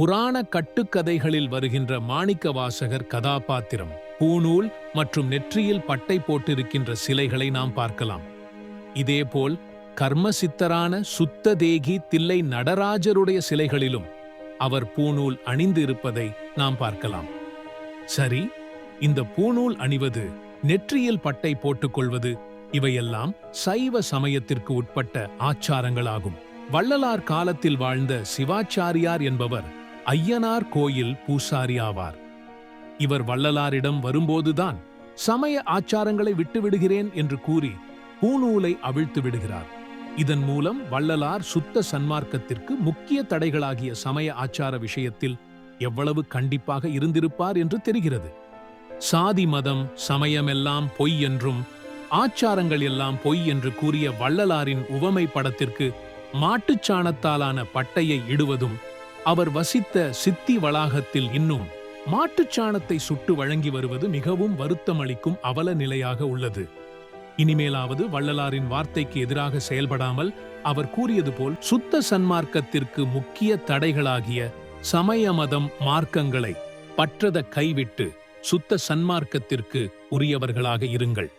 புராண கட்டுக்கதைகளில் வருகின்ற மாணிக்கவாசகர் கதாபாத்திரம் பூநூல் மற்றும் நெற்றியில் பட்டை போட்டிருக்கின்ற சிலைகளை நாம் பார்க்கலாம். இதேபோல் கர்மசித்தரான சுத்த தேகி தில்லை நடராஜருடைய சிலைகளிலும் அவர் பூநூல் அணிந்து இருப்பதை நாம் பார்க்கலாம். சரி இந்த பூநூல் அணிவது நெற்றியில் பட்டை போட்டுக்கொள்வது இவையெல்லாம் சைவ சமயத்திற்கு உட்பட்ட ஆச்சாரங்களாகும். வள்ளலார் காலத்தில் வாழ்ந்த சிவாச்சாரியார் என்பவர் ஐயனார் கோயில் பூசாரி ஆவார். இவர் வள்ளலாரிடம் வரும்போதுதான் சமய ஆச்சாரங்களை விட்டுவிடுகிறேன் என்று கூறி பூநூலை அவிழ்த்து விடுகிறார். இதன் மூலம் வள்ளலார் சுத்த சன்மார்க்கத்திற்கு முக்கிய தடைகளாகிய சமய ஆச்சார விஷயத்தில் எவ்வளவு கண்டிப்பாக இருந்திருப்பார் என்று தெரிகிறது. சாதி மதம் சமயமெல்லாம் பொய் என்றும் ஆச்சாரங்கள் எல்லாம் பொய் என்று கூறிய வள்ளலாரின் உவமை படத்திற்கு மாட்டுச்சாணத்தாலான பட்டையை இடுவதும் அவர் வசித்த சித்தி வளாகத்தில் இன்னும் மாட்டுச்சாணத்தை சுட்டு வழங்கி வருவது மிகவும் வருத்தமளிக்கும் அவல நிலையாக உள்ளது. இனிமேலாவது வள்ளலாரின் வார்த்தைக்கு எதிராக செயல்படாமல் அவர் கூறியது போல் சுத்த சன்மார்க்கத்திற்கு முக்கிய தடைகளாகிய சமய மதம் மார்க்கங்களை பற்றத கைவிட்டு சுத்த சன்மார்க்கத்திற்கு உரியவர்களாக இருங்கள்.